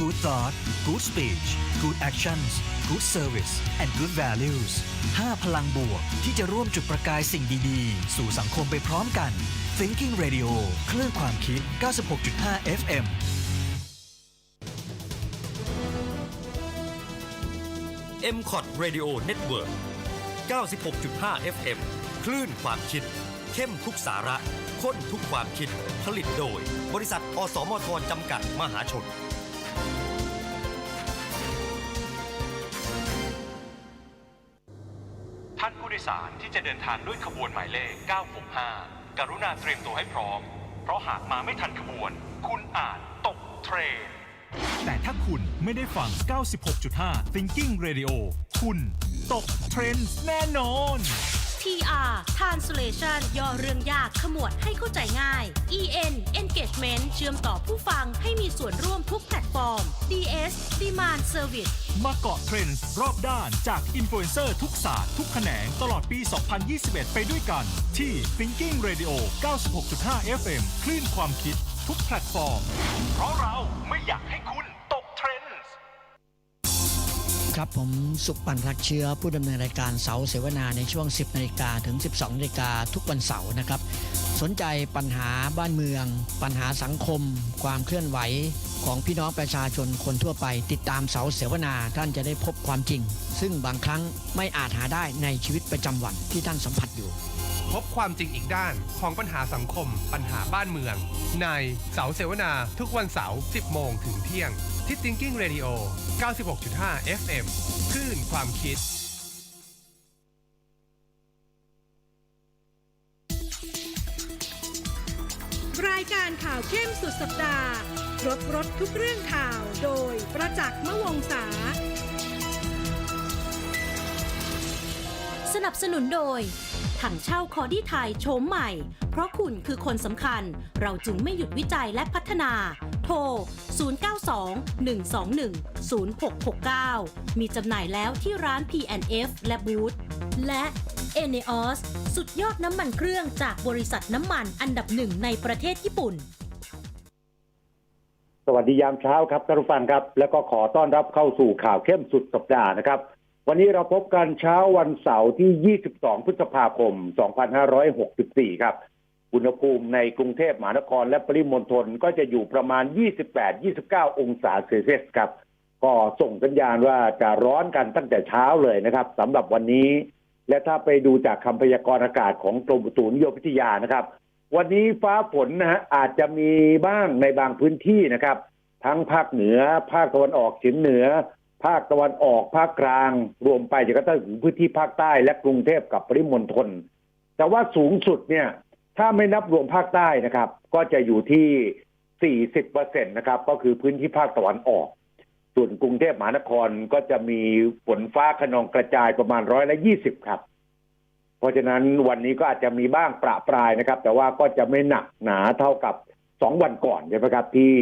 Good thought Good speech Good actions Good service and good values 5 พลังบวกที่จะร่วมจุดประกายสิ่งดีๆ สู่สังคมไปพร้อมกัน Thinking Radio คลื่นความคิด 96.5 FM m c o t Radio Network 96.5 FM คลื่นความคิด เข้มทุกสาระข้นทุกความคิด ผลิตโดย บริษัท อสมทจำกัด มหาชน ยสารที่จะเดินทางด้วยขบวนหมายเลข 965 กรุณาเตรียมตัวให้พร้อม เพราะหากมาไม่ทันขบวน คุณอาจตกเทรน แต่ถ้าคุณไม่ได้ฟัง 96.5 Thinking Radio คุณตกเทรนด์แน่นอน TR Translation ย่อเรื่องยากขมวดให้เข้าใจง่าย EN Engagement เชื่อมต่อผู้ฟังให้มีส่วนร่วมทุกแพลตฟอร์ม DS Demand Service มาเกาะเทรนด์รอบด้านจากอินฟลูเอนเซอร์ทุกศาสตร์ทุกแขนงตลอดปี 2021 ไปด้วยกัน ที่ Thinking Radio 96.5 FM คลื่นความคิดทุกแพลตฟอร์ม เพราะเราไม่อยากให้คุณตกเทรนด์ ครับผมสุปันรักเชื้อผู้ดำเนินรายการเสาเสวนาในช่วง 10นาฬิกาถึง 12นาฬิกาทุกวันเสาร์นะครับ สนใจปัญหาบ้านเมือง ปัญหาสังคม ความเคลื่อนไหวของพี่น้องประชาชนคนทั่วไป ติดตามเสาเสวนาท่านจะได้พบความจริง ซึ่งบางครั้งไม่อาจหาได้ในชีวิตประจำวันที่ท่านสัมผัสอยู่ พบความจริงอีกด้านของปัญหาสังคม ปัญหาบ้านเมือง ในเสาเสวนาทุกวันเสาร์ 10 โมงถึงเที่ยงที่ Thinking Radio 96.5 FM คลื่นความคิด รายการข่าวเข้มสุดสัปดาห์รถรถทุกเรื่องข่าวโดยประจักษ์มะวงศาสนับสนุนโดย ถังเช่าคอดี้ไทยโฉมใหม่ เพราะคุณคือคนสำคัญ เราจึงไม่หยุดวิจัยและพัฒนา โทร 092-121-0669 มีจำหน่ายแล้วที่ร้าน P&F และบูธและ e n e o s สุดยอดน้ำมันเครื่องจากบริษัทน้ำมันอันดับหนึ่งในประเทศญี่ปุ่น สวัสดียามเช้าครับท่านผู้ฟังครับ แล้วก็ขอต้อนรับเข้าสู่ข่าวเข้มสุดสัปดาห์นะครับ วันนี้เราพบกันเช้าวันเสาร์ที่ 22 พฤษภาคม 2564 ครับ อุณหภูมิในกรุงเทพมหานครและปริมณฑลก็จะอยู่ประมาณ 28-29 องศาเซลเซียสครับ ก็ส่งสัญญาณว่าจะร้อนกันตั้งแต่เช้าเลยนะครับสำหรับวันนี้ และถ้าไปดูจากคำพยากรณ์อากาศของกรมอุตุนิยมวิทยานะครับ วันนี้ฟ้าฝนนะฮะอาจจะมีบ้างในบางพื้นที่นะครับ ทั้งภาคเหนือ ภาคตะวันออกเฉียงเหนือ ภาคตะวันออกภาคกลาง รวมไปจนกระทั่งถึงพื้นที่ภาคใต้และกรุงเทพกับปริมณฑลแต่ว่าสูงสุดเนี่ย ถ้าไม่นับรวมภาคใต้นะครับ ก็จะอยู่ที่ 40เปอร์เซ็นต์นะครับ ก็คือพื้นที่ภาคตะวันออก ส่วนกรุงเทพมหานครก็จะมีฝนฟ้าขนองกระจายประมาณร้อยละยี่สิบครับ เพราะฉะนั้นวันนี้ก็อาจจะมีบ้างประปรายนะครับ แต่ว่าก็จะไม่หนักหนาเท่ากับสองวันก่อนใช่ไหมครับที่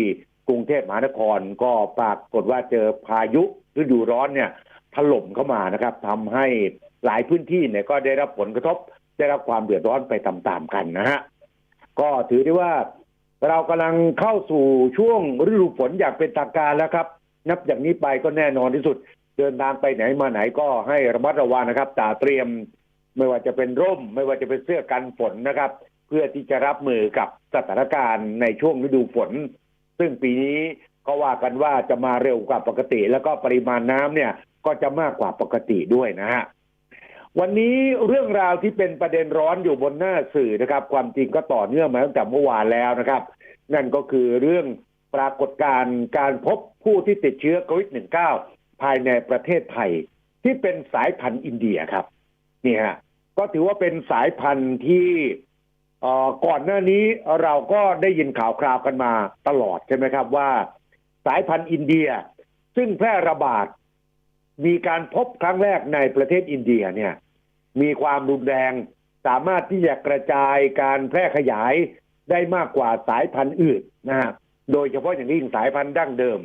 กรุงเทพมหานครก็ปรากฏว่าเจอพายุฤดูร้อนเนี่ยถล่มเข้ามานะครับทำให้หลายพื้นที่เนี่ยก็ได้รับผลกระทบ ได้รับความเดือดร้อนไปตามๆกันนะฮะก็ถือได้ว่าเรากำลังเข้าสู่ช่วงฤดูฝนอย่างเป็นทางการแล้วครับ นับจากนี้ไปก็แน่นอนที่สุด เดินทางไปไหนมาไหนก็ให้ระมัดระวังนะครับตาเตรียมไม่ว่าจะเป็นร่ม ไม่ว่าจะเป็นเสื้อกันฝนนะครับ เพื่อที่จะรับมือกับสถานการณ์ในช่วงฤดูฝน ซึ่งปีนี้ก็ว่ากันว่าจะมาเร็วกว่าปกติ แล้วก็ปริมาณน้ำเนี่ยก็จะมากกว่าปกติด้วยนะฮะวันนี้เรื่องราวที่เป็นประเด็นร้อนอยู่บนหน้าสื่อนะครับ ความจริงก็ต่อเนื่องมาตั้งแต่เมื่อวานแล้วนะครับ นั่นก็คือเรื่องปรากฏการณ์การพบผู้ที่ติดเชื้อโควิด -19 ภายในประเทศไทย ที่เป็นสายพันธุ์อินเดียครับ นี่ฮะก็ถือว่าเป็นสายพันธุ์ที่ ก่อนหน้านี้เราก็ได้ยินข่าวคราวกันมาตลอดใช่ไหมครับว่า สายพันธุ์อินเดีย ซึ่งแพร่ระบาด มีการพบครั้งแรกในประเทศอินเดียเนี่ย มีความรุนแรง สามารถที่จะกระจายการแพร่ขยายได้มากกว่าสายพันธุ์อื่นนะฮะโดยเฉพาะอย่างยิ่งสายพันธุ์ดั้งเดิม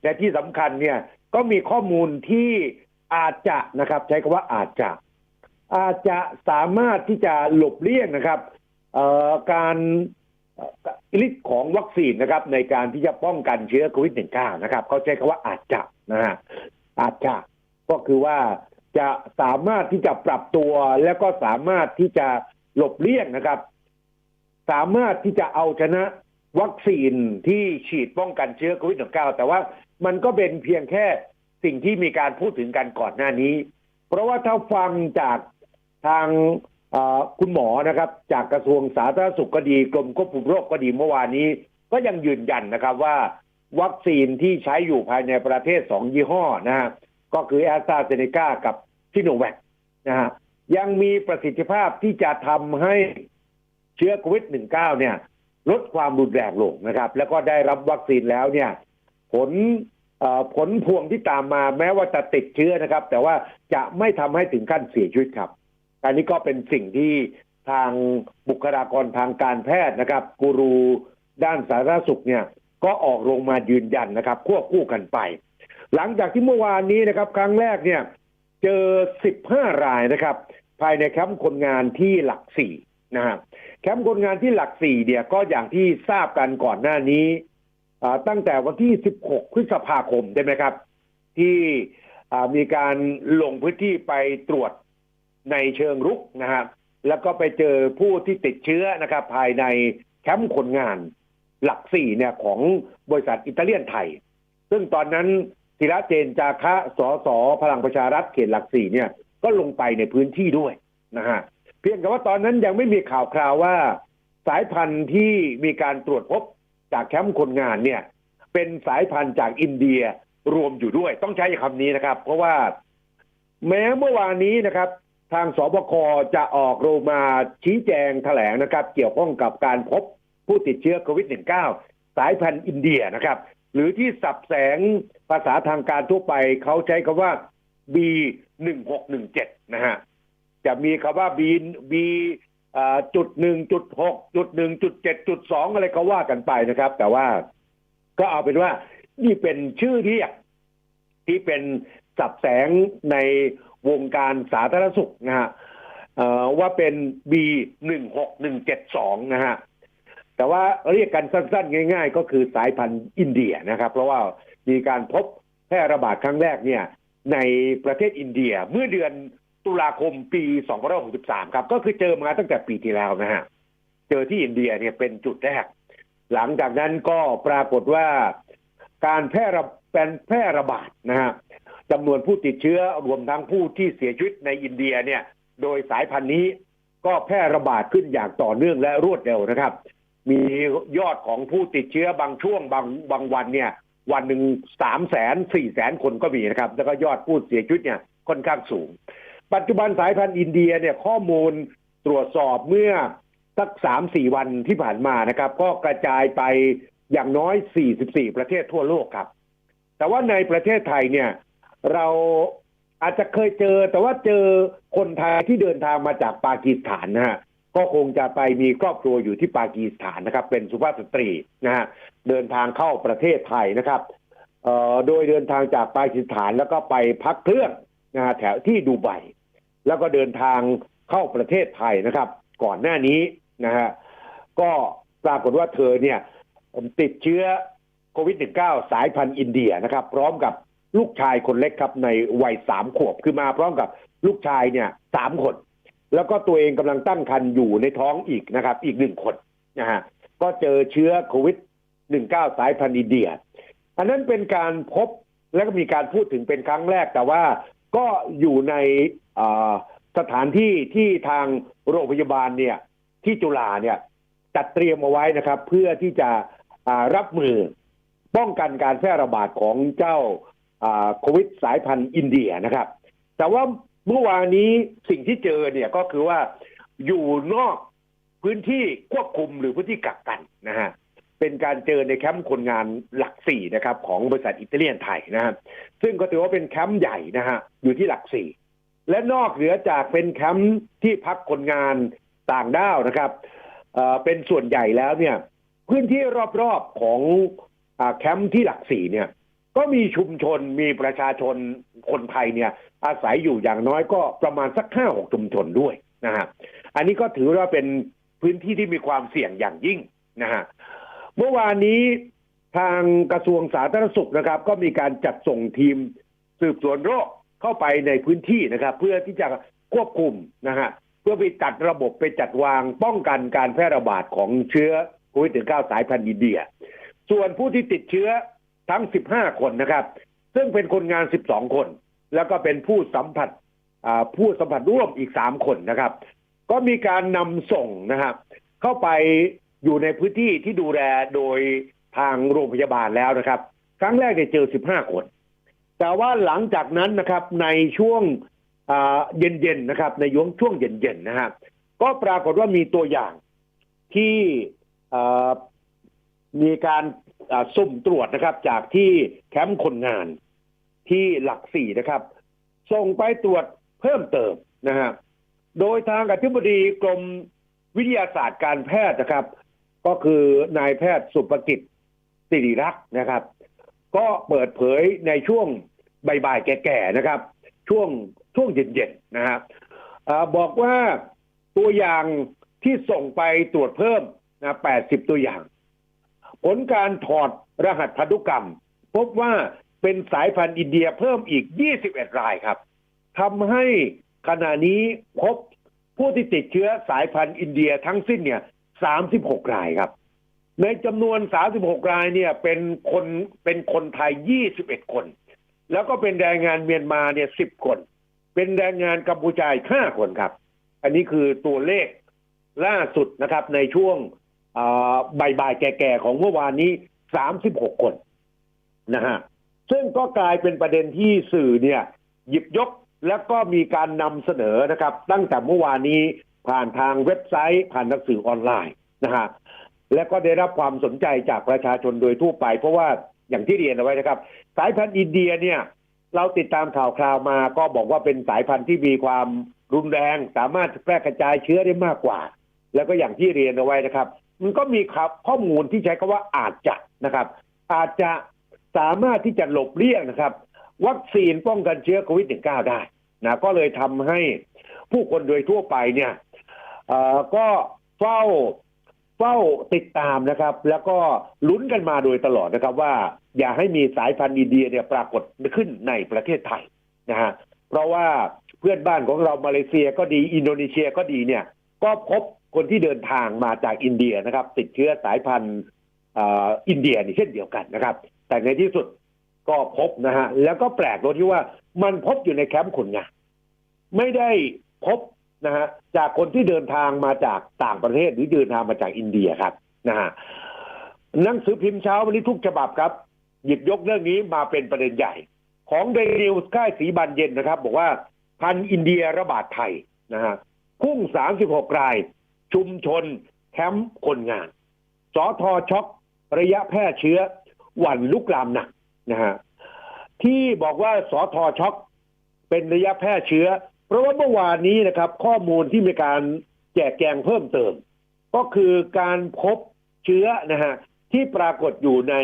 แต่ที่สำคัญเนี่ยก็มีข้อมูลที่อาจจะนะครับ ใช้คำว่าอาจจะ อาจจะสามารถที่จะหลบเลี่ยงนะครับ การฤทธิ์ของวัคซีนนะครับ ในการที่จะป้องกันเชื้อโควิด -19 นะครับ เขาใช้คำว่าอาจจะนะฮะอาจจะก็คือว่าจะสามารถที่จะปรับตัวแล้วก็สามารถที่จะหลบเลี่ยงนะครับ สามารถที่จะเอาชนะวัคซีนที่ฉีดป้องกันเชื้อโควิด -19 แต่ว่ามันก็เป็นเพียงแค่สิ่งที่มีการพูดถึงกันก่อนหน้านี้ เพราะว่าถ้าฟังจากทาง คุณหมอนะครับ จากกระทรวงสาธารณสุขก็ดีกรมควบคุมโรคก็ดีเมื่อวานนี้ ก็ยังยืนยันนะครับว่า วัคซีนที่ใช้อยู่ภายในประเทศสองยี่ห้อนะฮะก็คือแอสตราเซเนกากับซิโนแวคนะฮะยังมีประสิทธิภาพที่จะทำให้เชื้อโควิด -19 เนี่ย ลดความรุนแรงลงนะครับ แล้วก็ได้รับวัคซีนแล้วเนี่ย ผลผลพวงที่ตามมาแม้ว่าจะติดเชื้อนะครับ แต่ว่าจะไม่ทำให้ถึงขั้นเสียชีวิตครับ อันนี้ก็เป็นสิ่งที่ทางบุคลากรทางการแพทย์นะครับกูรูด้านสาธารณสุขเนี่ยก็ออกลงมายืนยันนะครับควบคู่กันไป หลังจากที่เมื่อวานนี้นะครับ ครั้งแรกเนี่ย เจอ 15 รายนะครับ ภายในแคมป์คนงานที่หลักสี่นะฮะแคมป์คนงานที่หลักสี่เนี่ยก็อย่างที่ทราบกันก่อนหน้านี้ตั้งแต่วันที่ 16 พฤษภาคมใช่ไหมครับ ที่มีการลงพื้นที่ไปตรวจ ในเชิงรุกนะฮะแล้วก็ไปเจอผู้ที่ติดเชื้อนะครับ ภายในแคมป์คนงานหลักสี่เนี่ยของบริษัทอิตาเลียนไทย ซึ่งตอนนั้นธีระเจนจาคะสสพลังประชารัฐเขตหลักสี่เนี่ยก็ลงไปในพื้นที่ด้วยนะฮะเพียงแต่ว่าตอนนั้นยังไม่มีข่าวคราวว่า สายพันธุ์ที่มีการตรวจพบจากแคมป์คนงานเนี่ย เป็นสายพันธุ์จากอินเดียรวมอยู่ด้วย ต้องใช้คำนี้นะครับ เพราะว่า แม้เมื่อวานนี้นะครับ ทางสบคจะออกโรมาชี้แจงแถลงนะครับ เกี่ยวข้องกับการพบผู้ติดเชื้อโควิด -19 สายพันธุ์อินเดียนะครับ หรือที่สับแสงภาษาทางการทั่วไปเขาใช้คำว่า B หนึ่งหกหนึ่งเจ็ดนะฮะจะมีคำว่า B B จุดหนึ่งจุดหกจุดหนึ่งจุดเจ็ดจุดสองอะไรก็ว่ากันไปนะครับ แต่ว่าก็เอาเป็นว่านี่เป็นชื่อเรียกที่เป็นสับแสงใน วงการสาธารณสุขนะฮะว่าเป็น B หนึ่งหกหนึ่งเจ็ดสองนะฮะแต่ว่าเรียกกันสั้น ๆ ง่าย ๆ ก็คือสายพันธุ์อินเดียนะครับ เพราะว่ามีการพบแพร่ระบาดครั้งแรกเนี่ย ในประเทศอินเดียเมื่อเดือนตุลาคมปี 2563 ครับ ก็คือเจอมาตั้งแต่ปีที่แล้วนะฮะ เจอที่อินเดียเนี่ยเป็นจุดแรก หลังจากนั้นก็ปรากฏว่าการแพร่ระเป็นแพร่ระบาดนะฮะ จำนวนผู้ติดเชื้อรวมทั้งผู้ที่เสียชีวิตในอินเดียเนี่ย โดยสายพันธุ์นี้ก็แพร่ระบาดขึ้นอย่างต่อเนื่องและรวดเร็วนะครับ มียอดของผู้ติดเชื้อบางช่วงบางบางวันเนี่ย วันหนึ่งสามแสนสี่แสนคนก็มีนะครับ แล้วก็ยอดผู้เสียชีวิตเนี่ยค่อนข้างสูง ปัจจุบันสายพันธุ์อินเดียเนี่ยข้อมูลตรวจสอบเมื่อสักสามสี่วันที่ผ่านมานะครับ ก็กระจายไปอย่างน้อย 44 ประเทศทั่วโลกครับ แต่ว่าในประเทศไทยเนี่ย เราอาจจะเคยเจอ แต่ว่าเจอคนไทยที่เดินทางมาจากปากีสถานนะฮะก็คงจะไปมีครอบครัวอยู่ที่ปากีสถานนะครับ เป็นสุภาพสตรีนะฮะเดินทางเข้าประเทศไทยนะครับเอ่อโดยเดินทางจากปากีสถานแล้วก็ไปพักเครื่องนะฮะแถวที่ดูไบแล้วก็เดินทางเข้าประเทศไทยนะครับ ก่อนหน้านี้นะฮะก็ปรากฏว่าเธอเนี่ยติดเชื้อโควิด -19 สายพันธุ์อินเดียนะครับ พร้อมกับ ลูกชายคนเล็กครับในวัยสามขวบคือมาพร้อมกับลูกชายเนี่ยสามคน แล้วก็ตัวเองกำลังตั้งครรภ์อยู่ในท้องอีกนะครับ อีกหนึ่งคนนะฮะก็เจอเชื้อโควิด 19 สายพันธุ์อินเดีย อันนั้นเป็นการพบและก็มีการพูดถึงเป็นครั้งแรกแต่ว่าก็อยู่ในสถานที่ที่ทางโรงพยาบาลเนี่ยที่จุฬาเนี่ยจัดเตรียมเอาไว้นะครับ เพื่อที่จะรับมือป้องกันการแพร่ระบาดของเจ้า โควิดสายพันธุ์อินเดียนะครับ แต่ว่าเมื่อวานนี้สิ่งที่เจอเนี่ยก็คือว่าอยู่นอกพื้นที่ควบคุมหรือพื้นที่กักกันนะฮะเป็นการเจอในแคมป์คนงานหลักสี่นะครับ ของบริษัทอิตาเลียนไทยนะครับซึ่งก็ถือว่าเป็นแคมป์ใหญ่นะฮะอยู่ที่หลักสี่และนอกเหนือจากเป็นแคมป์ที่พักคนงานต่างด้าวนะครับเเป็นส่วนใหญ่แล้วเนี่ย พื้นที่รอบๆของอแคมป์ที่หลักสี่เนี่ย ก็มีชุมชนมีประชาชนคนไทยเนี่ย อาศัยอยู่อย่างน้อยก็ประมาณสักห้าหกชุมชนด้วยนะฮะอันนี้ก็ถือว่าเป็นพื้นที่ที่มีความเสี่ยงอย่างยิ่งนะฮะเมื่อวานนี้ทางกระทรวงสาธารณสุขนะครับ ก็มีการจัดส่งทีมสืบสวนโรคเข้าไปในพื้นที่นะครับ เพื่อที่จะควบคุมนะฮะเพื่อไปจัดระบบไปจัดวางป้องกันการแพร่ระบาดของเชื้อโควิด -19 สายพันธุ์อินเดีย ส่วนผู้ที่ติดเชื้อ ทั้ง 15 คนนะครับ ซึ่งเป็นคนงาน 12 คน แล้วก็เป็นผู้สัมผัสผู้สัมผัสร่วมอีก 3 คนนะครับ ก็มีการนำส่งนะครับ เข้าไปอยู่ในพื้นที่ที่ดูแลโดยทางโรงพยาบาลแล้วนะครับ ครั้งแรกเนี่ยเจอ 15 คน แต่ว่าหลังจากนั้นนะครับในช่วงเย็นๆนะครับ ในช่วงช่วงเย็นๆนะฮะก็ปรากฏว่ามีตัวอย่างที่มีการ สุ่มตรวจนะครับ จากที่แคมป์คนงานที่หลักสี่นะครับ ส่งไปตรวจเพิ่มเติมนะฮะโดยทางอธิบดีกรมวิทยาศาสตร์การแพทย์นะครับ ก็คือนายแพทย์สุภกิจสิริรักษ์นะครับ ก็เปิดเผยในช่วงบ่ายๆแก่ๆนะครับ ช่วงช่วงเย็นๆนะครับอาบอกว่าตัวอย่างที่ส่งไปตรวจเพิ่มนะ80 ตัวอย่าง ผลการถอดรหัสพันธุกรรม พบว่าเป็นสายพันธุ์อินเดียเพิ่มอีก 21 รายครับทำให้ขณะนี้พบผู้ที่ติดเชื้อสายพันธุ์อินเดียทั้งสิ้นเนี่ย 36 รายครับ ในจำนวน 36 รายเนี่ยเป็นคนเป็นคนไทย 21 คน แล้วก็เป็นแรงงานเมียนมาเนี่ย 10 คน เป็นแรงงานกัมพูชาอีก5คนครับ อันนี้คือตัวเลขล่าสุดนะครับในช่วง บ่ายๆแก่ๆของเมื่อวานนี้36คนนะฮะซึ่งก็กลายเป็นประเด็นที่สื่อเนี่ย หยิบยกแล้วก็มีการนำเสนอนะครับ ตั้งแต่เมื่อวานนี้ผ่านทางเว็บไซต์ ผ่านหนังสือออนไลน์นะฮะและก็ได้รับความสนใจจากประชาชนโดยทั่วไป เพราะว่าอย่างที่เรียนเอาไว้นะครับ สายพันธุ์อินเดียเนี่ย เราติดตามข่าวคราวมา ก็บอกว่าเป็นสายพันธุ์ที่มีความรุนแรง สามารถแพร่กระจายเชื้อได้มากกว่า แล้วก็อย่างที่เรียนเอาไว้นะครับ มันก็มีครับข้อมูลที่ใช้คำว่าอาจจะนะครับ อาจจะสามารถที่จะหลบเลี่ยงนะครับ วัคซีนป้องกันเชื้อโควิด -19 ได้นะก็เลยทำให้ผู้คนโดยทั่วไปเนี่ยเออก็เฝ้าเฝ้าติดตามนะครับ แล้วก็ลุ้นกันมาโดยตลอดนะครับ ว่าอย่าให้มีสายพันธุ์อินเดียเนี่ยปรากฏขึ้นในประเทศไทยนะฮะเพราะว่าเพื่อนบ้านของเรามาเลเซียก็ดีอินโดนีเซียก็ดีเนี่ย ก็พบ คนที่เดินทางมาจากอินเดียนะครับ ติดเชื้อสายพันธุ์อินเดียนี่เช่นเดียวกันนะครับ แต่ในที่สุดก็พบนะฮะแล้วก็แปลกตรงที่ว่ามันพบอยู่ในแคมป์คนงานไม่ได้พบนะฮะจากคนที่เดินทางมาจากต่างประเทศหรือเดินทางมาจากอินเดียครับนะฮะหนังสือพิมพ์เช้าวันนี้ทุกฉบับครับ หยิบยกเรื่องนี้มาเป็นประเด็นใหญ่ ของเดลิวส์ค่ายสีบานเย็นนะครับ บอกว่าพันธุ์อินเดียระบาดไทยนะฮะพุ่ง 36 ราย ชุมชน แคมป์คนงานสอทอช็อกระยะแพร่เชื้อหวั่นลุกลามหนักนะฮะที่บอกว่าสอทอช็อกเป็นระยะแพร่เชื้อ เพราะว่าเมื่อวานนี้นะครับ ข้อมูลที่มีการแจกแจงเพิ่มเติม ก็คือการพบเชื้อนะฮะที่ปรากฏอยู่ใน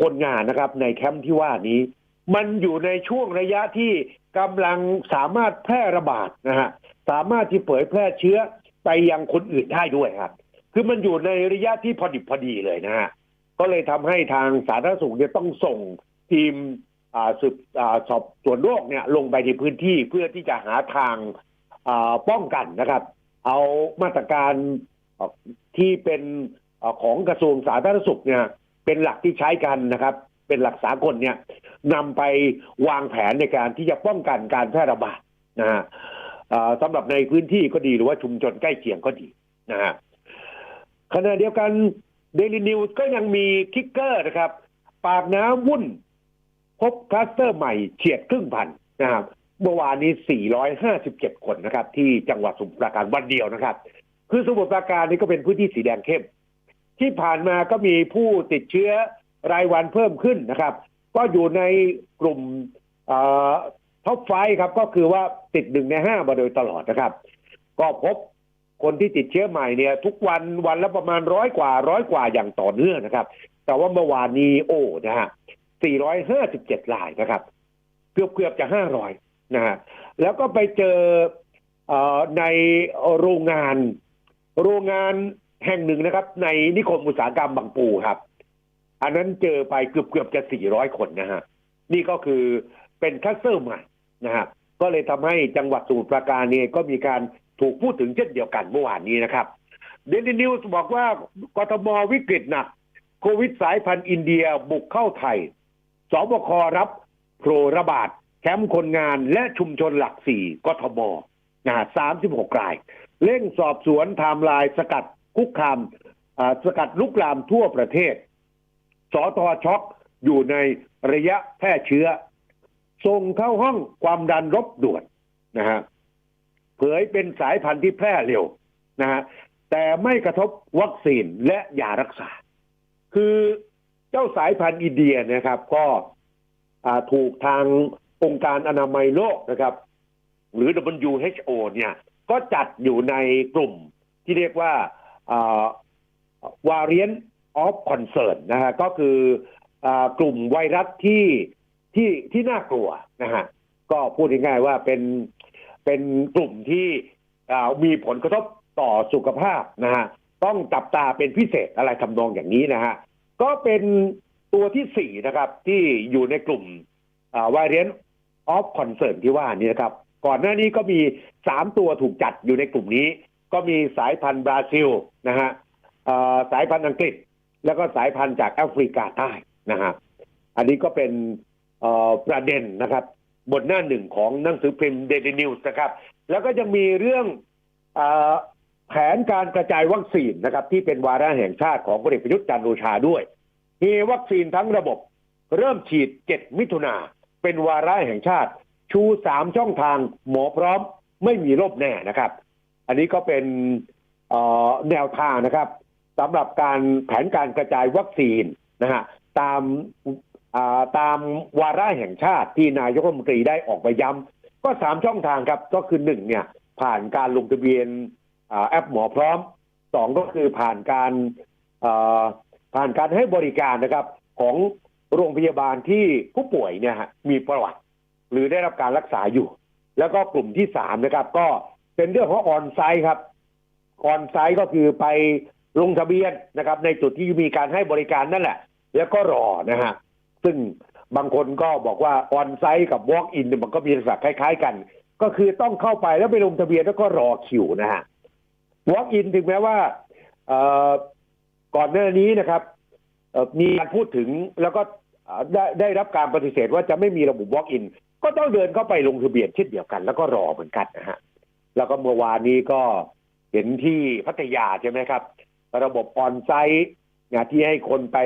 คนงานนะครับ ในแคมป์ที่ว่านี้ มันอยู่ในช่วงระยะที่กำลังสามารถแพร่ระบาดนะฮะสามารถที่เผยแพร่เชื้อ ไปยังคนอื่นได้ด้วยครับ คือมันอยู่ในระยะที่พอดิบพอดีเลยนะฮะก็เลยทำให้ทางสาธารณสุขเนี่ยต้องส่งทีมสืบสอบสวนโรคเนี่ยลงไปในพื้นที่เพื่อที่จะหาทางป้องกันนะครับ เอามาตรการที่เป็นของกระทรวงสาธารณสุขเนี่ยเป็นหลักที่ใช้กันนะครับ เป็นหลักสากลเนี่ยนำไปวางแผนในการที่จะป้องกันการแพร่ระบาดนะฮะ สำหรับในพื้นที่ก็ดีหรือว่าชุมชนใกล้เคียงก็ดีนะฮะขณะเดียวกันเดลินิวก็ยังมีคิกเกอร์นะครับ ปากน้ำวุ่น พบคลัสเตอร์ใหม่เฉียดครึ่งพันนะครับเมื่อวานนี้ 457 คนนะครับ ที่จังหวัดสมุทรปราการวันเดียวนะครับ คือสมุทรปราการนี่ก็เป็นพื้นที่สีแดงเข้ม ที่ผ่านมาก็มีผู้ติดเชื้อรายวันเพิ่มขึ้นนะครับ ก็อยู่ในกลุ่ม ท็อปไฟครับก็คือว่าติดหนึ่งในห้ามาโดยตลอดนะครับ ก็พบคนที่ติดเชื้อใหม่เนี่ย ทุกวันวันละประมาณร้อยกว่าร้อยกว่าอย่างต่อเนื่องนะครับ แต่ว่าเมื่อวานนี้โอ้นะฮะ457รายนะครับ เกือบเกือบจะ500นะฮะแล้วก็ไปเจอเออในโรงงาน โรงงานแห่งหนึ่งนะครับ ในนิคมอุตสาหกรรมบางปูครับ อันนั้นเจอไปเกือบเกือบจะ400คนนะฮะนี่ก็คือเป็นคัสเตอร์ใหม่ นะฮะก็เลยทำให้จังหวัดสมุทรปราการเนี่ยก็มีการถูกพูดถึงเช่นเดียวกันเมื่อวานนี้นะครับเดลินิวส์บอกว่ากทมวิกฤตหนักโควิดสายพันธุ์อินเดียบุกเข้าไทยสบครับโผล่ระบาดแคมป์คนงานและชุมชนหลักสี่กทมนะฮะ36ราย เร่งสอบสวนไทม์ไลน์สกัดคุกคามสกัดลุกลามทั่วประเทศ สอทอช็อกอยู่ในระยะแพร่เชื้อ ส่งเข้าห้องความดันรบด่วนนะฮะเผยเป็นสายพันธุ์ที่แพร่เร็วนะฮะแต่ไม่กระทบวัคซีนและยารักษา คือเจ้าสายพันธุ์อินเดียนะครับ ก็ถูกทางองค์การอนามัยโลกนะครับ หรือ WHO เนี่ย ก็จัดอยู่ในกลุ่มที่เรียกว่าอ่า variant of concern นนะฮะก็คืออกลุ่มไวรัสที่ ที่ที่น่ากลัวนะฮะก็พูดง่ายๆว่าเป็นเป็นกลุ่มที่มีผลกระทบต่อสุขภาพนะฮะต้องจับตาเป็นพิเศษอะไรทำนองอย่างนี้นะฮะก็เป็นตัวที่สี่นะครับที่อยู่ในกลุ่มอ่า variant of concern ที่ว่านี้นะครับ ก่อนหน้านี้ก็มีสามตัวถูกจัดอยู่ในกลุ่มนี้ ก็มีสายพันธุ์บราซิลนะฮะสายพันธุ์อังกฤษ แล้วก็สายพันธุ์จากแอฟริกาใต้นะฮะอันนี้ก็เป็น ประเด็นนะครับบนหน้าหนึ่งของหนังสือพิมพ์เดลินิวส์นะครับ แล้วก็ยังมีเรื่องอแผนการกระจายวัคซีนนะครับ ที่เป็นวาระแห่งชาติของพลเอกประยุทธ์จันทร์โอชาด้วยมีวัคซีนทั้งระบบ เริ่มฉีด 7 มิถุนาเป็นวาระแห่งชาติ ชูสามช่องทางหมอพร้อมไม่มีโรคแน่นะครับ อันนี้ก็เป็นแนวทางนะครับสำหรับการแผนการกระจายวัคซีนนะฮะตาม ตามวาระแห่งชาติที่นายกรัฐมนตรีได้ออกมาย้ำก็สามช่องทางครับก็คือหนึ่งเนี่ยผ่านการลงทะเบียนอแอปหมอพร้อมสองก็คือผ่านการผ่านการให้บริการนะครับของโรงพยาบาลที่ผู้ป่วยเนี่ยมีประวัติ หรือได้รับการรักษาอยู่ แล้วก็กลุ่มที่สามนะครับ ก็เป็นเรื่องของออนไซต์ครับออนไซต์ก็คือไปลงทะเบียนนะครับ ในจุดที่มีการให้บริการนั่นแหละ แล้วก็รอนะฮะ ซึ่งบางคนก็บอกว่าออนไซต์กับ walk in เนี่ยมันก็มีลักษณะคล้าย ๆ กัน ก็คือต้องเข้าไปแล้วไปลงทะเบียนแล้วก็รอคิวนะฮะ walk in ถึงแม้ว่าก่อนหน้านี้นะครับมีการพูดถึงแล้วก็ได้ได้รับการปฏิเสธว่าจะไม่มีระบบ walk in ก็ต้องเดินเข้าไปลงทะเบียนเช่นเดียวกัน แล้วก็รอเหมือนกันนะฮะแล้วก็เมื่อวานนี้ก็เห็นที่พัทยาใช่ไหมครับ ระบบออนไซต์นที่ให้คนไป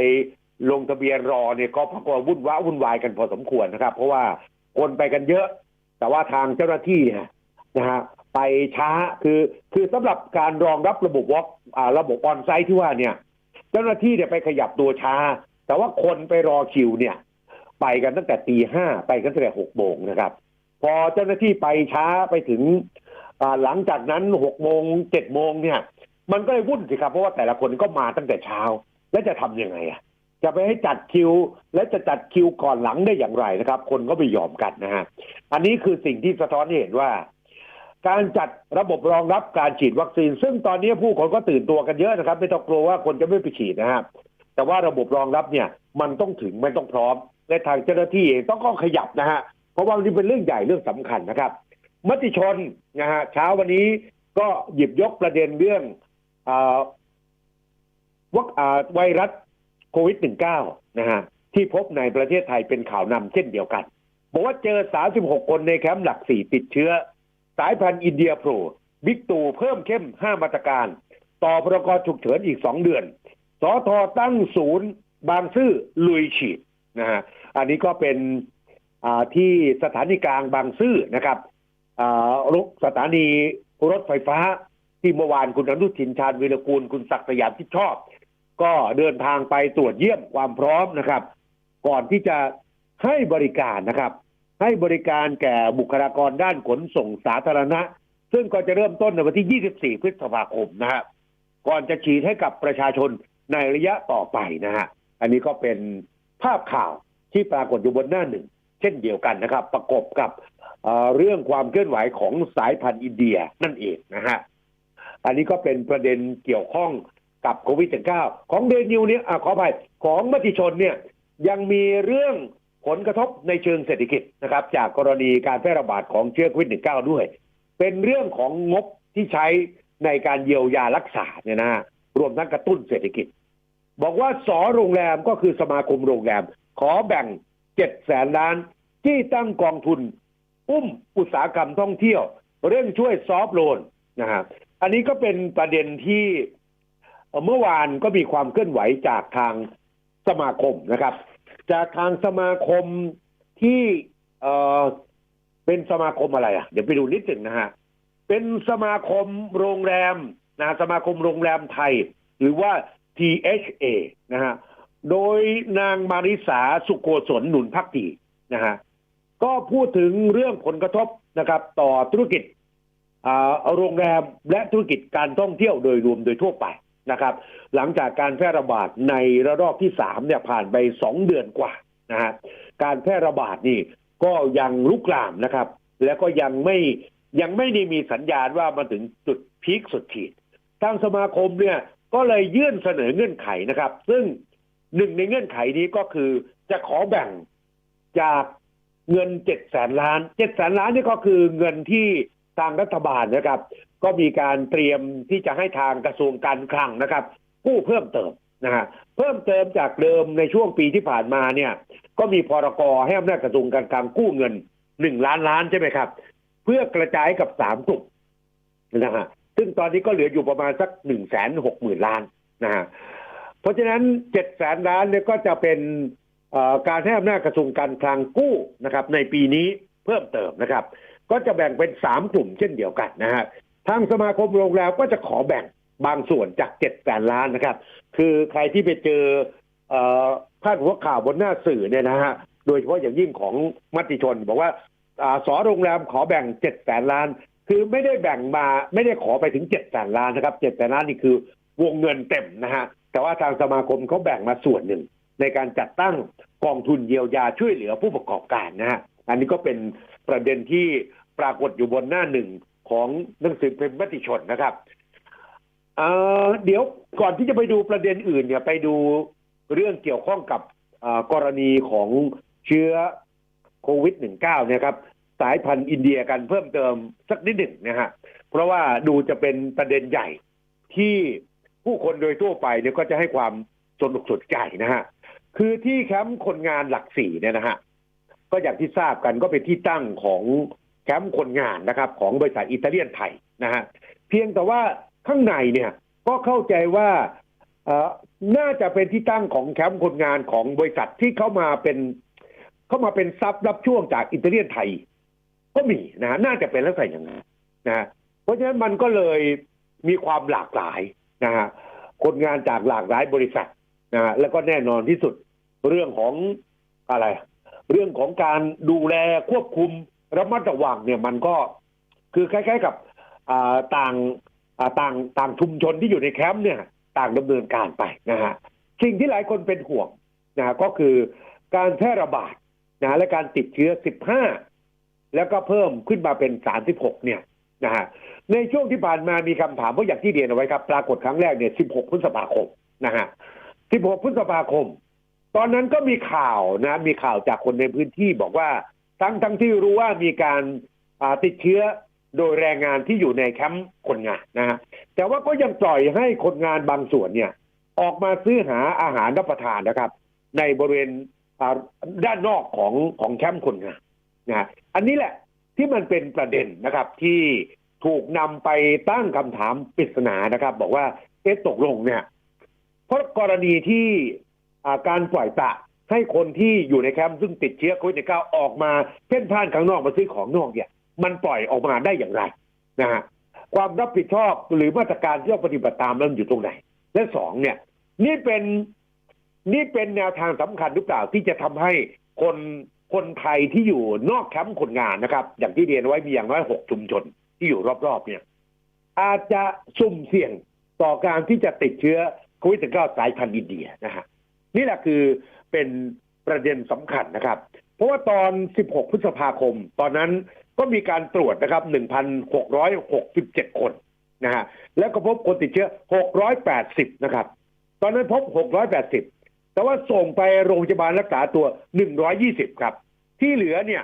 ลงทะเบียนรอเนี่ยก็พักว่าวุ่นว้าวุ่นวายกันพอสมควรนะครับ เพราะว่าคนไปกันเยอะ แต่ว่าทางเจ้าหน้าที่นะฮะไปช้าคือคือสำหรับการรองรับระบบวอล์กอ่าระบบออนไซต์ที่ว่าเนี่ยเจ้าหน้าที่เนี่ยไปขยับตัวช้า แต่ว่าคนไปรอคิวเนี่ย ไปกันตั้งแต่ตีห้าไปกันตั้งแต่หกโมงนะครับ พอเจ้าหน้าที่ไปช้าไปถึงหลังจากนั้นหกโมงเจ็ดโมงเนี่ย มันก็เลยวุ่นสิครับเพราะว่าแต่ละคนก็มาตั้งแต่เช้า แล้วจะทำยังไงอะ จะไปให้จัดคิว และจะจัดคิวก่อนหลังได้อย่างไรนะครับ คนก็ไม่ยอมกันนะฮะอันนี้คือสิ่งที่สะท้อนให้เห็นว่า การจัดระบบรองรับการฉีดวัคซีน ซึ่งตอนนี้ผู้คนก็ตื่นตัวกันเยอะนะครับ ไม่ต้องกลัวว่าคนจะไม่ไปฉีดนะครับแต่ว่าระบบรองรับเนี่ยมันต้องถึงมันต้องพร้อมและทางเจ้าหน้าที่เองต้องก็ขยับนะฮะเพราะว่านี่เป็นเรื่องใหญ่เรื่องสำคัญนะครับ มติชนนะฮะเช้าวันนี้ก็หยิบยกประเด็นเรื่องอวัคไวรัส โควิด -19 นะฮะที่พบในประเทศไทยเป็นข่าวนำเช่นเดียวกัน บอกว่าเจอ 36 คนในแคมป์หลักสี่ติดเชื้อ สายพันธุ์อินเดียโผล่บิ๊กตู่เพิ่มเข้ม 5 มาตรการ ต่อพรกฉุกเฉินอีก 2 เดือน สอทอตั้งศูนย์ บางซื่อลุยฉีดนะฮะอันนี้ก็เป็นที่สถานีกลางบางซื่อนะครับรุกสถานีรถไฟฟ้าที่เมื่อวานคุณอนุทินชาญวีรกูลคุณศักดิ์สยามที่ชอบ ก็เดินทางไปตรวจเยี่ยมความพร้อมนะครับ ก่อนที่จะให้บริการนะครับ ให้บริการแก่บุคลากรด้านขนส่งสาธารณะ ซึ่งก็จะเริ่มต้นในวันที่ 24 พฤษภาคมนะฮะก่อนจะฉีดให้กับประชาชนในระยะต่อไปนะฮะอันนี้ก็เป็นภาพข่าวที่ปรากฏอยู่บนหน้าหนึ่ง เช่นเดียวกันนะครับ ประกบกับเเรื่องความเคลื่อนไหวของสายพันธุ์อินเดียนั่นเองนะฮะอันนี้ก็เป็นประเด็นเกี่ยวข้อง กับโควิด -19 ของเดนิวเนี่ยอขออภัยของมติชนเนี่ยยังมีเรื่องผลกระทบในเชิงเศรษฐกิจนะครับ จากกรณีการแพร่ระบาดของเชื้อโควิด -19 ด้วย เป็นเรื่องของงบที่ใช้ในการเยียวยารักษาเนี่ยนะรวมทั้งกระตุ้นเศรษฐกิจ บอกว่าสอโรงแรมก็คือสมาคมโรงแรม ขอแบ่งเจ็ดแสนล้าน ที่ตั้งกองทุน อุ้มอุตสาหกรรมท่องเที่ยว เรื่องช่วยซอฟโลนนะฮะอันนี้ก็เป็นประเด็นที่ เมื่อวานก็มีความเคลื่อนไหวจากทางสมาคมนะครับ จากทางสมาคมที่เออเป็นสมาคมอะไรอะ เดี๋ยวไปดูนิดหนึ่งนะฮะเป็นสมาคมโรงแรมนะสมาคมโรงแรมไทย หรือว่า THA นะฮะโดยนางมาริสาสุโกศลหนุนพักดีนะฮะก็พูดถึงเรื่องผลกระทบนะครับ ต่อธุรกิจอ่าโรงแรมและธุรกิจการท่องเที่ยวโดยรวมโดยทั่วไป นะครับ หลังจากการแพร่ระบาดในระลอกที่สามเนี่ยผ่านไปสองเดือนกว่านะฮะการแพร่ระบาดนี่ก็ยังลุกลามนะครับ แล้วก็ยังไม่ยังไม่ได้มีสัญญาณว่ามาถึงจุดพีคสุดขีดทางสมาคมเนี่ยก็เลยยื่นเสนอเงื่อนไขนะครับ ซึ่งหนึ่งในเงื่อนไขนี้ก็คือจะขอแบ่งจากเงินเจ็ดแสนล้านเจ็ดแสนล้านนี่ก็คือเงินที่ทางรัฐบาลนะครับ ก็มีการเตรียมที่จะให้ทางกระทรวงการคลังนะครับกู้เพิ่มเติมนะฮะเพิ่มเติมจากเดิมในช่วงปีที่ผ่านมาเนี่ย ก็มีพรกให้อำนาจกระทรวงการคลังกู้เงินหนึ่งล้านล้านใช่ไหมครับ เพื่อกระจายกับสามกลุ่มนะฮะซึ่งตอนนี้ก็เหลืออยู่ประมาณสักหนึ่งแสนหกหมื่นล้านนะฮะเพราะฉะนั้นเจ็ดแสนล้านเนี่ยก็จะเป็นการให้อำนาจกระทรวงการคลังกู้นะครับ ในปีนี้เพิ่มเติมนะครับ ก็จะแบ่งเป็นสามกลุ่มเช่นเดียวกันนะฮะ ทางสมาคมโรงแรมก็จะขอแบ่งบางส่วนจากเจ็ดแสนล้านนะครับ คือใครที่ไปเจอเอ่อพาดหัวข่าวบนหน้าสื่อเนี่ยนะฮะโดยเฉพาะอย่างยิ่งของมติชน บอกว่าอาสอโรงแรมขอแบ่งเจ็ดแสนล้าน คือไม่ได้แบ่งมาไม่ได้ขอไปถึงเจ็ดแสนล้านนะครับเจ็ดแสนล้านนี่คือวงเงินเต็มนะฮะแต่ว่าทางสมาคมเขาแบ่งมาส่วนหนึ่ง ในการจัดตั้งกองทุนเยียวยาช่วยเหลือผู้ประกอบการนะฮะอันนี้ก็เป็นประเด็นที่ปรากฏอยู่บนหน้าหนึ่ง ของหนังสือพิมพ์มติชนนะครับเเดี๋ยวก่อนที่จะไปดูประเด็นอื่น เนี่ย ไปดูเรื่องเกี่ยวข้องกับกรณีของเชื้อโควิด -19 เนี่ยครับสายพันธุ์อินเดียกันเพิ่มเติมสักนิดหนึ่งนะฮะเพราะว่าดูจะเป็นประเด็นใหญ่ที่ผู้คนโดยทั่วไปเนี่ยก็จะให้ความสนุกสนใจนะฮะคือที่แคมป์คนงานหลักสี่เนี่ยนะฮะก็อย่างที่ทราบกันก็เป็นที่ตั้งของ แคมป์คนงานนะครับ ของบริษัทอิตาเลียนไทยนะฮะเพียงแต่ว่าข้างในเนี่ยก็เข้าใจว่าอ่อน่าจะเป็นที่ตั้งของแคมป์คนงานของบริษัทที่เข้ามาเป็นเข้ามาเป็นซับรับช่วงจากอิตาเลียนไทย ก็มีนะน่าจะเป็นลักษณะอย่างนั้นนะฮะเพราะฉะนั้นมันก็เลยมีความหลากหลายนะฮะคนงานจากหลากหลายบริษัทนะฮะแล้วก็แน่นอนที่สุดเรื่องของอะไร เรื่องของการดูแลควบคุม ระมัดระวังเนี่ยมันก็คือคล้าย ๆ กับต่างต่างต่างชุมชนที่อยู่ในแคมป์เนี่ย ต่างดำเนินการไปนะฮะสิ่งที่หลายคนเป็นห่วงนะฮะก็คือการแพร่ระบาดนะและการติดเชื้อ 15 แล้วก็เพิ่มขึ้นมาเป็น 36 เนี่ยนะฮะในช่วงที่ผ่านมามีคำถามเพราะอย่างที่เรียนเอาไว้ครับ ปรากฏครั้งแรกเนี่ย 16 พฤษภาคมนะฮะ 16 พฤษภาคม ตอนนั้นก็มีข่าวนะ มีข่าวจากคนในพื้นที่บอกว่า ทั้งทั้งที่รู้ว่ามีการติดเชื้อโดยแรงงานที่อยู่ในแคมป์คนงานนะฮะแต่ว่าก็ยังปล่อยให้คนงานบางส่วนเนี่ย ออกมาซื้อหาอาหารรับประทานนะครับ ในบริเวณด้านนอกของของแคมป์คนงานนะฮะอันนี้แหละที่มันเป็นประเด็นนะครับที่ถูกนำไปตั้งคำถามปริศนานะครับ บอกว่าเอ๊ะตกลงเนี่ย เพราะกรณีที่การปล่อยปะ ให้คนที่อยู่ในแคมป์ซึ่งติดเชื้อโควิด19ออกมาเพ่นพ่านข้างนอกมาซื้อของนอกเนี่ย มันปล่อยออกมาได้อย่างไรนะฮะความรับผิดชอบหรือมาตรการที่ต้องปฏิบัติตามนั้นอยู่ตรงไหน และสองเนี่ย นี่เป็นนี่เป็นแนวทางสำคัญหรือเปล่าที่จะทำให้คนคนไทยที่อยู่นอกแคมป์คนงานนะครับ อย่างที่เรียนไว้มีอย่างน้อยหกชุมชนที่อยู่รอบๆเนี่ย อาจจะสุ่มเสี่ยงต่อการที่จะติดเชื้อโควิด -19 สายพันธุ์อินเดียนะฮะนี่แหละคือ เป็นประเด็นสำคัญนะครับ เพราะว่าตอน 16 พฤษภาคม ตอนนั้นก็มีการตรวจนะครับ 1,667 คนนะฮะแล้วก็พบคนติดเชื้อ 680 นะครับ ตอนนั้นพบ 680 แต่ว่าส่งไปโรงพยาบาลรักษาตัว 120 ครับ ที่เหลือเนี่ย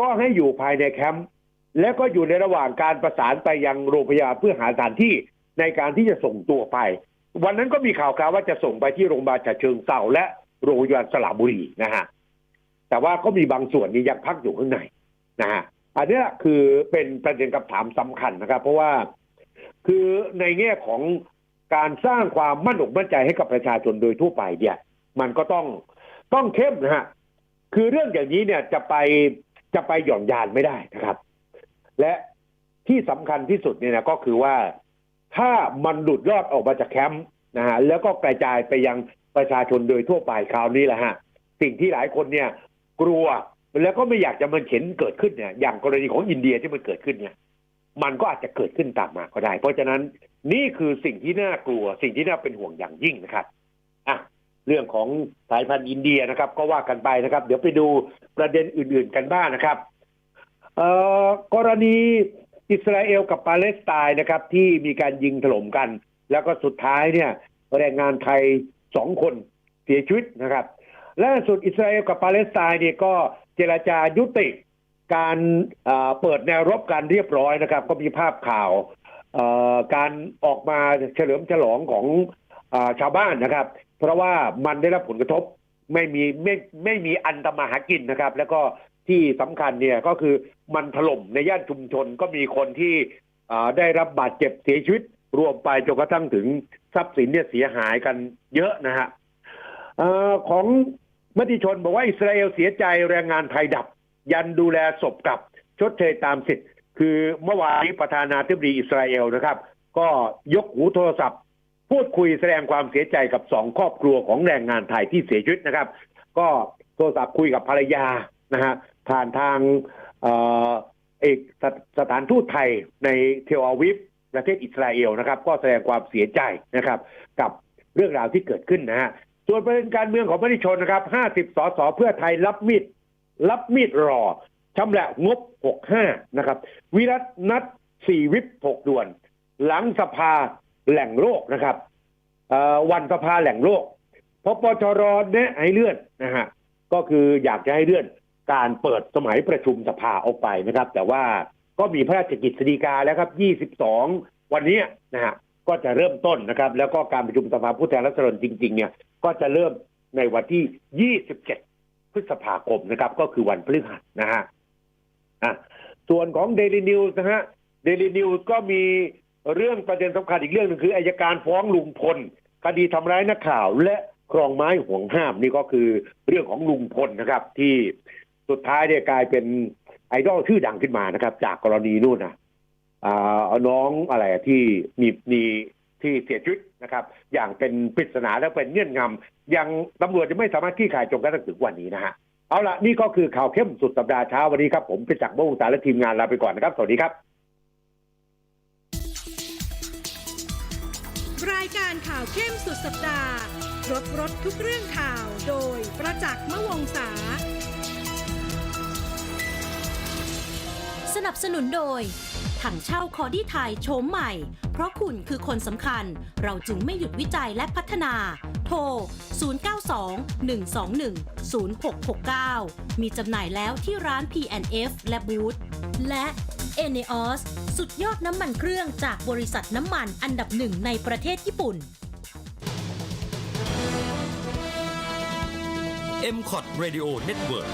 ก็ให้อยู่ภายในแคมป์และก็อยู่ในระหว่างการประสานไปยังโรงพยาบาลเพื่อหาสถานที่ในการที่จะส่งตัวไป วันนั้นก็มีข่าวคราวว่าจะส่งไปที่โรงพยาบาลฉะเชิงเทราและ โรงพยาบาลสระบุรีนะฮะแต่ว่าก็มีบางส่วนนี่ยังพักอยู่ข้างในนะฮะอันนี้คือเป็นประเด็นคำถามสำคัญนะครับ เพราะว่าคือในแง่ของการสร้างความมั่นอกมั่นใจให้กับประชาชนโดยทั่วไปเนี่ย มันก็ต้องต้องเข้มนะฮะคือเรื่องอย่างนี้เนี่ยจะไปจะไปหย่อนยานไม่ได้นะครับ และที่สำคัญที่สุดเนี่ยนะก็คือว่าถ้ามันหลุดรอดออกมาจากแคมป์นะฮะแล้วก็กระจายไปยัง ประชาชนโดยทั่วไปคราวนี้แหละฮะ สิ่งที่หลายคนเนี่ย กลัวแล้วก็ไม่อยากจะมันเห็นเกิดขึ้นเนี่ย อย่างกรณีของอินเดียที่มันเกิดขึ้นเนี่ย มันก็อาจจะเกิดขึ้นตามมาก็ได้ เพราะฉะนั้นนี่คือสิ่งที่น่ากลัว สิ่งที่น่าเป็นห่วงอย่างยิ่งนะครับอะเรื่องของสายพันธุ์อินเดียนะครับ ก็ว่ากันไปนะครับ เดี๋ยวไปดูประเด็นอื่น ๆกันบ้างนะครับเอ่อกรณีอิสราเอลกับปาเลสไตน์นะครับ ที่มีการยิงถล่มกัน แล้วก็สุดท้ายเนี่ยแรงงานไทย สองคนเสียชีวิตนะครับล่าสุดอิสราเอลกับปาเลสไตน์เนี่ยก็เจรจายุติการเปิดแนวรบกันเรียบร้อยนะครับ ก็มีภาพข่าวการออกมาเฉลิมฉลองของอชาวบ้านนะครับ เพราะว่ามันได้รับผลกระทบไม่มีไม่ไม่มีอันทำมาหากินนะครับ แล้วก็ที่สำคัญเนี่ยก็คือมันถล่มในย่านชุมชนก็มีคนที่ได้รับบาดเจ็บเสียชีวิต รวมไปจนกระทั่งถึงทรัพย์สินเนี่ยเสียหายกันเยอะนะฮะออของมติชนบอกว่าอิสราเอลเสียใจแรงงานไทยดับ ยันดูแลศพกลับชดเชยตามสิทธิ์ คือเมื่อวานนี้ประธานาธิบดีอิสราเอลนะครับ ก็ยกหูโทรศัพท์ พูดคุยแสดงความเสียใจกับสองครอบครัวของแรงงานไทยที่เสียชีวิตนะครับ ก็โทรศัพท์คุยกับภรรยานะฮะผ่านทางเอกสถสถานทูตไทยในเทลอาวิฟ ประเทศอิสราเอลนะครับ ก็แสดงความเสียใจนะครับ กับเรื่องราวที่เกิดขึ้นนะฮะส่วนประเด็นการเมืองของมติชนนะครับ 50 สสเพื่อไทยรับมีดรับมีดรอชำระงบ 65 นะครับ วิรัตนัด4วิป6ด่วน หลังสภาแหล่งโรคนะครับวันสภาแหล่งโรคพปชรแนะให้เลื่อนนะฮะก็คืออยากจะให้เลื่อนการเปิดสมัยประชุมสภาออกไปนะครับ แต่ว่า ก็มีพระราชกิจสีกาแล้วครับ 22 วันนี้นะฮะก็จะเริ่มต้นนะครับ แล้วก็การประชุมสภาผู้แทนราษฎรจริง ๆ เนี่ย ก็จะเริ่มในวันที่ 27 พฤษภาคมนะครับ ก็คือวันพฤหัสนะฮะอะส่วนของเดลินิวส์นะฮะเดลินิวส์ก็มีเรื่องประเด็นสำคัญอีกเรื่องหนึ่งคืออายการฟ้องลุงพล คดีทำร้ายนักข่าวและครองไม้ห่วงห้ามนี่ก็คือเรื่องของลุงพลนะครับ ที่สุดท้ายเนี่ยกลายเป็น ไอดอลชื่อดังขึ้นมานะครับ จากกรณีนู่นนะอ่าน้องอะไรที่มีมีที่เสียชีวิตนะครับ อย่างเป็นปริศนาและเป็นเงื่อนงำยังตำรวจจะไม่สามารถขี้ขายจนกระทั่งถึงวันนี้นะฮะเอาละนี่ก็คือข่าวเข้มสุดสัปดาห์เช้าวันนี้ครับ ผมเป็นจักรบงษาและทีมงานลาไปก่อนนะครับ สวัสดีครับ รายการข่าวเข้มสุดสัปดาห์รบรถทุกเรื่องข่าวโดยประจักษ์มะวงศา สนับสนุนโดย ถังเช่าคอดี้ไทยโฉมใหม่ เพราะคุณคือคนสำคัญ เราจึงไม่หยุดวิจัยและพัฒนา โทร 092 121 0669 มีจำหน่ายแล้วที่ร้าน P&F และบูธและ e n e o s สุดยอดน้ำมันเครื่องจากบริษัทน้ำมันอันดับหนึ่งในประเทศญี่ปุ่น m c o t Radio Network